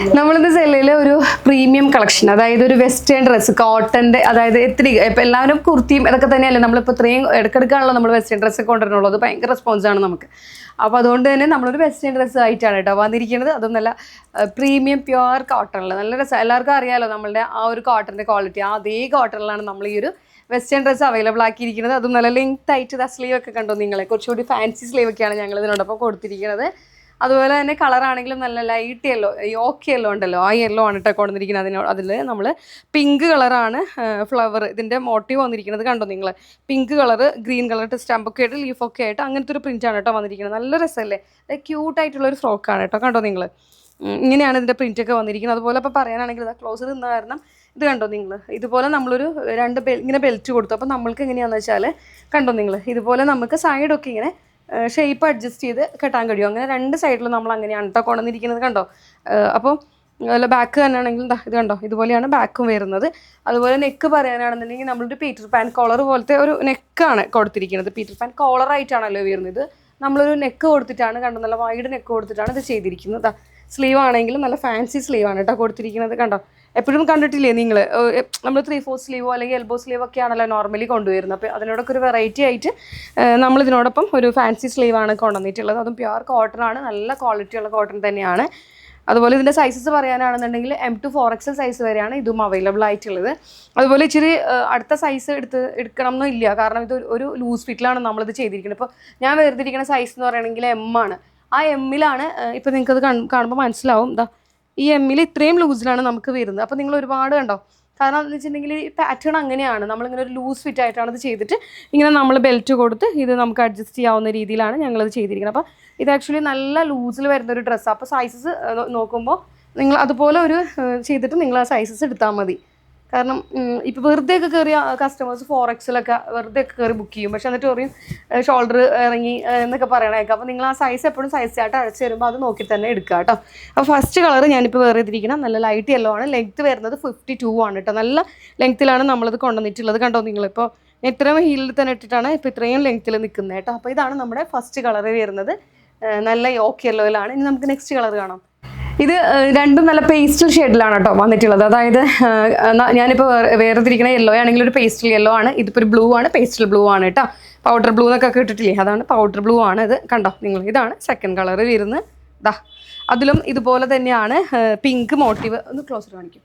നമ്മളിന്ന് സെല്ലയിലെ ഒരു premium collection അതായത് ഒരു വെസ്റ്റേൺ ഡ്രസ്സ് കോട്ടന്റെ അതായത് എത്തിരി ഇപ്പം എല്ലാവരും കുർത്തിയും ഇതൊക്കെ തന്നെയല്ലേ? നമ്മളിപ്പോൾ ഇത്രയും ഇടക്കെടുക്കാണല്ലോ നമ്മൾ വെസ്റ്റേൺ ഡ്രസ്സ് കൊണ്ടുവരുന്നുള്ളത് ഭയങ്കര റെസ്പോൺസ് ആണ് നമുക്ക്. അപ്പോൾ അതുകൊണ്ട് തന്നെ നമ്മളൊരു വെസ്റ്റേൺ ഡ്രസ്സ് ആയിട്ടാണ് കേട്ടോ വന്നിരിക്കുന്നത്. അതും നല്ല പ്രീമിയം പ്യുവർ കോട്ടണിൽ നല്ല രസം. എല്ലാവർക്കും അറിയാലോ നമ്മളുടെ ആ ഒരു കോട്ടന്റെ ക്വാളിറ്റി അതേ കോട്ടണിലാണ് നമ്മൾ ഈ ഒരു വെസ്റ്റേൺ ഡ്രസ്സ് അവൈലബിൾ ആക്കിയിരിക്കുന്നത്. അതും നല്ല ലെങ്ത് ആയിട്ട് സ്ലീവ് ഒക്കെ കണ്ടോ നിങ്ങളെ? കുറച്ചുകൂടി ഫാൻസി സ്ലീവ് ഒക്കെയാണ് ഞങ്ങൾ ഇതിനോടൊപ്പം കൊടുത്തിരിക്കുന്നത്. അതുപോലെ തന്നെ കളർ ആണെങ്കിലും നല്ല ലൈറ്റ് യെല്ലോ യോക്ക് യെല്ലോ ഉണ്ടല്ലോ ആ യെല്ലോ ആണ് കേട്ടോ വന്നിരിക്കുന്നത് അതിനോട് അതിൽ നമ്മൾ പിങ്ക് കളറാണ് ഫ്ലവർ ഇതിന്റെ മോട്ടീവ് വന്നിരിക്കുന്നത് കണ്ടോ നിങ്ങൾ? പിങ്ക് കളർ ഗ്രീൻ കളർ സ്റ്റാമ്പൊക്കെ ആയിട്ട് ലീഫൊക്കെ ആയിട്ട് അങ്ങനത്തെ ഒരു പ്രിന്റാണ് കേട്ടോ വന്നിരിക്കുന്നത്. നല്ല രസമല്ലേ? ക്യൂട്ടായിട്ടുള്ള ഒരു ഫ്രോക്കാണ് കേട്ടോ കണ്ടോ നിങ്ങൾ? ഇങ്ങനെയാണ് ഇതിന്റെ പ്രിന്റൊക്കെ വന്നിരിക്കുന്നത്. അതുപോലെ അപ്പോൾ പറയാനാണെങ്കിൽ ക്ലോസ് നിന്ന കാരണം ഇത് കണ്ടോ നിങ്ങൾ? ഇതുപോലെ നമ്മളൊരു രണ്ട് ബെൽ ഇങ്ങനെ ബെൽറ്റ് കൊടുത്തു. അപ്പോൾ നമ്മൾക്ക് എങ്ങനെയാണെന്ന് വെച്ചാൽ കണ്ടോ നിങ്ങൾ? ഇതുപോലെ നമുക്ക് സൈഡൊക്കെ ഇങ്ങനെ ഷേപ്പ് അഡ്ജസ്റ്റ് ചെയ്ത് കെട്ടാൻ കഴിയും. അങ്ങനെ രണ്ട് സൈഡിലും നമ്മൾ അങ്ങനെയാണ് കേട്ടോ കൊണ്ടുവന്നിരിക്കുന്നത് കണ്ടോ? അപ്പോൾ അല്ല ബാക്ക് തന്നെയാണെങ്കിൽ ദാ ഇത് കണ്ടോ? ഇതുപോലെയാണ് ബാക്കും വരുന്നത്. അതുപോലെ നെക്ക് പറയാനാണെന്നുണ്ടെങ്കിൽ നമ്മളൊരു പീറ്റർ പാൻ കോളർ പോലത്തെ ഒരു നെക്കാണ് കൊടുത്തിരിക്കുന്നത്. പീറ്റർ പാൻ കോളറായിട്ടാണല്ലോ വരുന്നത്. നമ്മളൊരു നെക്ക് കൊടുത്തിട്ടാണ് കണ്ടോ? നല്ല വൈഡ് നെക്ക് കൊടുത്തിട്ടാണ് ഇത് ചെയ്തിരിക്കുന്നത്. സ്ലീവ് ആണെങ്കിലും നല്ല ഫാൻസി സ്ലീവ് ആണ് കേട്ടോ കൊടുത്തിരിക്കുന്നത് കണ്ടോ? എപ്പോഴും കണ്ടിട്ടില്ലേ നിങ്ങൾ നമ്മൾ ത്രീ ഫോർ സ്ലീവോ അല്ലെങ്കിൽ എൽബോ സ്ലീവ് ഒക്കെ ആണല്ലോ നോർമലി കൊണ്ടുവരുന്നത്. അപ്പോൾ അതിനോടൊക്കെ ഒരു വെറൈറ്റി ആയിട്ട് നമ്മൾ ഇതിനോടൊപ്പം ഒരു ഫാൻസി സ്ലീവ് ആണ് കൊണ്ടുവന്നിട്ടുള്ളത്. അതും പ്യുവർ കോട്ടൺ ആണ്. നല്ല ക്വാളിറ്റി ഉള്ള കോട്ടൺ തന്നെയാണ്. അതുപോലെ ഇതിന്റെ sizes പറയാനാണെന്നുണ്ടെങ്കിൽ M to four XL size വരെയാണ് ഇതും അവൈലബിൾ ആയിട്ടുള്ളത്. അതുപോലെ ഇച്ചിരി അടുത്ത സൈസ് എടുത്ത് എടുക്കണം എന്നില്ല കാരണം ഇത് ഒരു ലൂസ് ഫിറ്റിലാണ് നമ്മളിത് ചെയ്തിരിക്കുന്നത്. ഇപ്പോൾ ഞാൻ വേർതിരിക്കുന്ന സൈസ് എന്ന് പറയുകയാണെങ്കിൽ എം ആണ്. ആ എമ്മിലാണ് ഇപ്പം നിങ്ങൾക്കത് കാണുമ്പോൾ മനസ്സിലാവും. എന്താ ഈ എമ്മിൽ ഇത്രയും ലൂസിലാണ് നമുക്ക് വരുന്നത്. അപ്പോൾ നിങ്ങൾ ഒരുപാട് കണ്ടോ? കാരണം എന്ന് വെച്ചിട്ടുണ്ടെങ്കിൽ ഈ പാറ്റേൺ അങ്ങനെയാണ്. നമ്മളിങ്ങനെ ഒരു ലൂസ് ഫിറ്റ് ആയിട്ടാണ് ഇത് ചെയ്തിട്ട് ഇങ്ങനെ നമ്മൾ ബെൽറ്റ് കൊടുത്ത് ഇത് നമുക്ക് അഡ്ജസ്റ്റ് ചെയ്യാവുന്ന രീതിയിലാണ് ഞങ്ങളത് ചെയ്തിരിക്കുന്നത്. അപ്പോൾ ഇത് ആക്ച്വലി നല്ല ലൂസിൽ വരുന്ന ഒരു ഡ്രസ്സാണ് അപ്പോൾ സൈസസ് നോക്കുമ്പോൾ നിങ്ങൾ അതുപോലെ ഒരു ചെയ്തിട്ട് നിങ്ങൾ ആ സൈസസ് എടുത്താൽ മതി. കാരണം ഇപ്പൊ വെറുതെ ഒക്കെ കയറിയ കസ്റ്റമേഴ്സ് ഫോറക്സിലൊക്കെ വെറുതെ ഒക്കെ കയറി ബുക്ക് ചെയ്യും. പക്ഷെ എന്നിട്ട് പറയും ഷോൾഡർ ഇറങ്ങി എന്നൊക്കെ പറയണേക്കാം. അപ്പോൾ നിങ്ങൾ ആ സൈസ് എപ്പോഴും സൈസ് ചാർട്ട് അടച്ച് തരുമ്പോൾ അത് നോക്കി തന്നെ എടുക്കുക കേട്ടോ. അപ്പോൾ ഫസ്റ്റ് കളർ ഞാനിപ്പോൾ വേറെ ചെയ്തിരിക്കണം നല്ല ലൈറ്റ് യെല്ലോ ആണ്. ലെങ്ത് വരുന്നത് ഫിഫ്റ്റി ടു ആണ് കേട്ടോ. നല്ല ലെങ്ത്തിലാണ് നമ്മളത് കൊണ്ടുവന്നിട്ടുള്ളത് കണ്ടോ നിങ്ങളിപ്പോൾ ഇത്രയും ഹീലിൽ തന്നെ ഇട്ടിട്ടാണ് ഇപ്പൊ ഇത്രയും ലെങ്ത്തിൽ നിൽക്കുന്നത് കേട്ടോ. അപ്പോൾ ഇതാണ് നമ്മുടെ ഫസ്റ്റ് കളർ വരുന്നത്. നല്ല ഓക്കെ യെല്ലോയിലാണ് ഇനി നമുക്ക് നെക്സ്റ്റ് കളർ കാണാം. ഇത് രണ്ടും നല്ല പേസ്റ്റൽ ഷെയ്ഡിലാണ് കേട്ടോ വന്നിട്ടുള്ളത്. അതായത് ഞാനിപ്പോൾ വേറെ- വേർതിരിക്കുന്ന യെല്ലോ ആണെങ്കിൽ ഒരു പേസ്റ്റൽ യെല്ലോ ആണ്. ഇതിപ്പോൾ ഒരു ബ്ലൂ ആണ് പേസ്റ്റൽ ബ്ലൂ ആണ് കേട്ടോ. പൗഡർ ബ്ലൂ എന്നൊക്കെ ഇട്ടിട്ടില്ലേ? അതാണ് പൗഡർ ബ്ലൂ ആണ് ഇത്. കണ്ടോ? നിങ്ങൾ ഇതാണ് സെക്കൻഡ് കളർ വരുന്നത് ദാ. അതിലും ഇതുപോലെ തന്നെയാണ് പിങ്ക് മോട്ടീവ് ഒന്ന് ക്ലോസർ കാണിക്കും.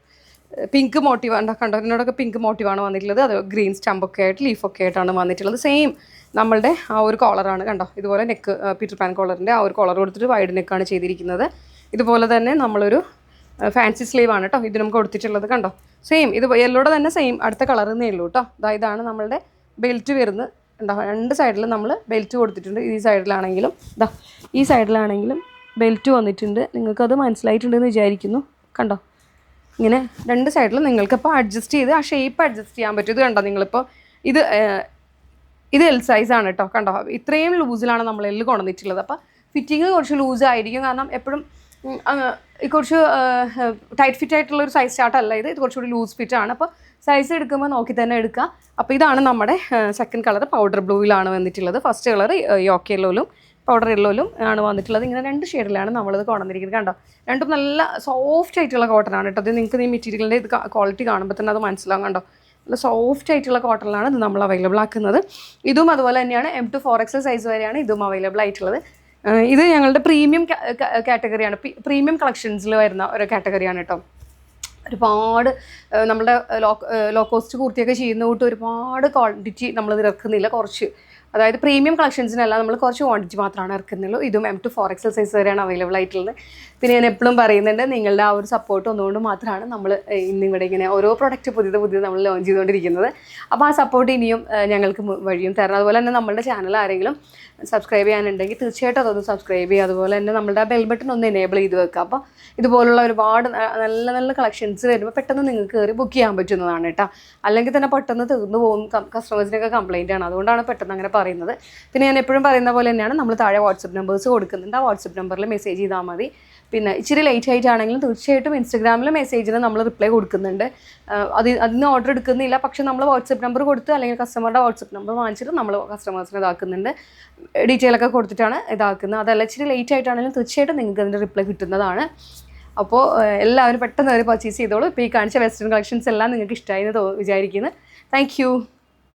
പിങ്ക് മോട്ടീവ് ഉണ്ടോ കണ്ടോ? എന്നോടൊക്കെ പിങ്ക് മോട്ടീവാണ് വന്നിട്ടുള്ളത്. അത് ഗ്രീൻ സ്റ്റമ്പൊക്കെ ആയിട്ട് ലീഫൊക്കെ ആയിട്ടാണ് വന്നിട്ടുള്ളത്. സെയിം നമ്മളുടെ ആ ഒരു കോളറാണ് കണ്ടോ? ഇതുപോലെ നെക്ക് പീറ്റർ പാൻ കോളറിന്റെ ആ ഒരു കോളർ കൊടുത്തിട്ട് വൈഡ് നെക്കാണ് ചെയ്തിരിക്കുന്നത്. ഇതുപോലെ തന്നെ നമ്മളൊരു ഫാൻസി സ്ലീവ് ആണ് കേട്ടോ നമുക്ക് കൊടുത്തിട്ടുള്ളത് കണ്ടോ? സെയിം ഇത് യെല്ലോടെ തന്നെ സെയിം അടുത്ത കളർ എന്നേ ഉള്ളൂ കേട്ടോ അതാ ഇതാണ് നമ്മളുടെ ബെൽറ്റ് വരുന്നത് ഉണ്ടോ രണ്ട് സൈഡിലും നമ്മൾ ബെൽറ്റ് കൊടുത്തിട്ടുണ്ട്. ഈ സൈഡിലാണെങ്കിലും ഇതാ ഈ സൈഡിലാണെങ്കിലും ബെൽറ്റ് വന്നിട്ടുണ്ട്. നിങ്ങൾക്കത് മനസ്സിലായിട്ടുണ്ടെന്ന് വിചാരിക്കുന്നു. കണ്ടോ? ഇങ്ങനെ രണ്ട് സൈഡിലും നിങ്ങൾക്കിപ്പോൾ അഡ്ജസ്റ്റ് ചെയ്ത് ആ ഷേപ്പ് അഡ്ജസ്റ്റ് ചെയ്യാൻ പറ്റും ഇത് കണ്ടോ? നിങ്ങളിപ്പോൾ ഇത് ഇത് എൽ സൈസാണ് കേട്ടോ കണ്ടോ? ഇത്രയും ലൂസിലാണ് നമ്മൾ എല്ല് കൊണ്ടുവന്നിട്ടുള്ളത്. അപ്പോൾ ഫിറ്റിങ് കുറച്ച് ലൂസ് ആയിരിക്കും. കാരണം എപ്പോഴും കുറച്ച് ടൈറ്റ് ഫിറ്റ് ആയിട്ടുള്ള ഒരു സൈസ് ചാർട്ട് അല്ല ഇത്. ഇത് കുറച്ചുകൂടി ലൂസ് ഫിറ്റ് ആണ്. അപ്പോൾ സൈസ് എടുക്കുമ്പോൾ നോക്കി തന്നെ എടുക്കുക. അപ്പോൾ ഇതാണ് നമ്മുടെ സെക്കൻഡ് കളർ പൗഡർ ബ്ലൂവിലാണ് വന്നിട്ടുള്ളത്. ഫസ്റ്റ് കളർ യോക്ക് യെല്ലോയിലും പൗഡർ യെല്ലോയിലും ആണ് വന്നിട്ടുള്ളത്. ഇങ്ങനെ രണ്ട് ഷെയ്ഡിലാണ് നമ്മളിത് കൊണ്ടുവന്നിരിക്കുന്നത് കണ്ടോ? രണ്ടും നല്ല സോഫ്റ്റ് ആയിട്ടുള്ള കോട്ടൺ ആണ് കേട്ടോ. അത് നിങ്ങൾക്ക് ഈ മെറ്റീരിയലിന്റെ ഇത് ക്വാളിറ്റി കാണുമ്പോൾ തന്നെ അത് മനസ്സിലാകും കണ്ടോ? നല്ല സോഫ്റ്റ് ആയിട്ടുള്ള കോട്ടണിലാണ് ഇത് നമ്മൾ അവൈലബിൾ ആക്കുന്നത്. ഇതും അതുപോലെ തന്നെയാണ്. M to four XL size വരെയാണ് ഇതും അവൈലബിൾ ആയിട്ടുള്ളത്. ഇത് ഞങ്ങളുടെ പ്രീമിയം കാറ്റഗറിയാണ് പ്രീമിയം കളക്ഷൻസിൽ വരുന്ന ഒരു കാറ്റഗറിയാണ് കേട്ടോ ഒരുപാട് നമ്മളുടെ ലോ ലോ കോസ്റ്റ് കുർത്തിയൊക്കെ ചെയ്യുന്ന കൂട്ട് ഒരുപാട് ക്വാണ്ടിറ്റി നമ്മൾ ഇറക്കുന്നില്ല. കുറച്ച് അതായത് പ്രീമിയം കളക്ഷൻസിനല്ല നമ്മൾ കുറച്ച് ക്വാണ്ടിറ്റി മാത്രമാണ് ഇറക്കുന്നുള്ളൂ. ഇതും M to four XL size വരെയാണ് അവൈലബിൾ ആയിട്ടുള്ളത്. പിന്നെ ഞാൻ എപ്പോഴും പറയുന്നുണ്ട് നിങ്ങളുടെ ആ ഒരു സപ്പോർട്ട് ഒന്നുകൊണ്ട് മാത്രമാണ് നമ്മൾ ഇന്നിവിടെ ഇങ്ങനെ ഓരോ പ്രൊഡക്റ്റ് പുതിയത് പുതിയത് നമ്മൾ ലോഞ്ച് ചെയ്തുകൊണ്ടിരിക്കുന്നത്. അപ്പോൾ ആ സപ്പോർട്ട് ഇനിയും ഞങ്ങൾക്ക് വഴിയും തരണം. അതുപോലെ തന്നെ നമ്മുടെ ചാനൽ ആരെങ്കിലും സബ്സ്ക്രൈബ് ചെയ്യാനുണ്ടെങ്കിൽ തീർച്ചയായിട്ടും അതൊന്ന് സബ്സ്ക്രൈബ് ചെയ്യുക. അതുപോലെ തന്നെ നമ്മുടെ ആ ബെൽ ബട്ടൺ ഒന്ന് എനേബിൾ ചെയ്ത് വെക്കുക. അപ്പോൾ ഇതുപോലുള്ള ഒരുപാട് നല്ല നല്ല കളക്ഷൻസ് വരുമ്പോൾ പെട്ടെന്ന് നിങ്ങൾക്ക് കയറി ബുക്ക് ചെയ്യാൻ പറ്റുന്നതാണ് കേട്ടോ. അല്ലെങ്കിൽ തന്നെ പെട്ടെന്ന് തീർന്നു പോകും. കസ്റ്റമേഴ്സിനൊക്കെ കംപ്ലയിന്റ് ആണ്. അതുകൊണ്ടാണ് പെട്ടെന്ന് അങ്ങനെ പറയുന്നത്. പിന്നെ ഞാൻ എപ്പോഴും പറയുന്ന പോലെ തന്നെയാണ് നമ്മൾ താഴെ വാട്സപ്പ് നമ്പേഴ്സ് കൊടുക്കുന്നുണ്ട്. ആ വാട്സപ്പ് നമ്പറിൽ മെസ്സേജ് ചെയ്താൽ മതി. പിന്നെ ഇച്ചിരി ലേറ്റ് ആയിട്ടാണെങ്കിലും തീർച്ചയായിട്ടും ഇൻസ്റ്റഗ്രാമിൽ മെസ്സേജിന് നമ്മൾ റിപ്ലൈ കൊടുക്കുന്നുണ്ട്. അത് അതിന് ഓർഡർ എടുക്കുന്നില്ല. പക്ഷെ നമ്മൾ വാട്സപ്പ് നമ്പർ കൊടുത്ത് അല്ലെങ്കിൽ കസ്റ്റമറുടെ വാട്സപ്പ് നമ്പർ വാങ്ങിച്ചിട്ട് നമ്മൾ കസ്റ്റമേഴ്സിന് ഇതാക്കുന്നുണ്ട്. ഡീറ്റെയിൽ ഒക്കെ കൊടുത്തിട്ടാണ് ഇതാക്കുന്നത്. അതല്ല ഇച്ചിരി ലേറ്റ് ആയിട്ടാണെങ്കിലും തീർച്ചയായിട്ടും നിങ്ങൾക്ക് അതിന്റെ റിപ്ലൈ കിട്ടുന്നതാണ്. അപ്പോൾ എല്ലാവരും പെട്ടെന്ന് അവർ പർച്ചേസ് ചെയ്തോളൂ. ഇപ്പോൾ ഈ കാണിച്ച വെസ്റ്റേൺ കളക്ഷൻസ് എല്ലാം നിങ്ങൾക്ക് ഇഷ്ടമായി എന്ന് വിചാരിക്കുന്നു. താങ്ക്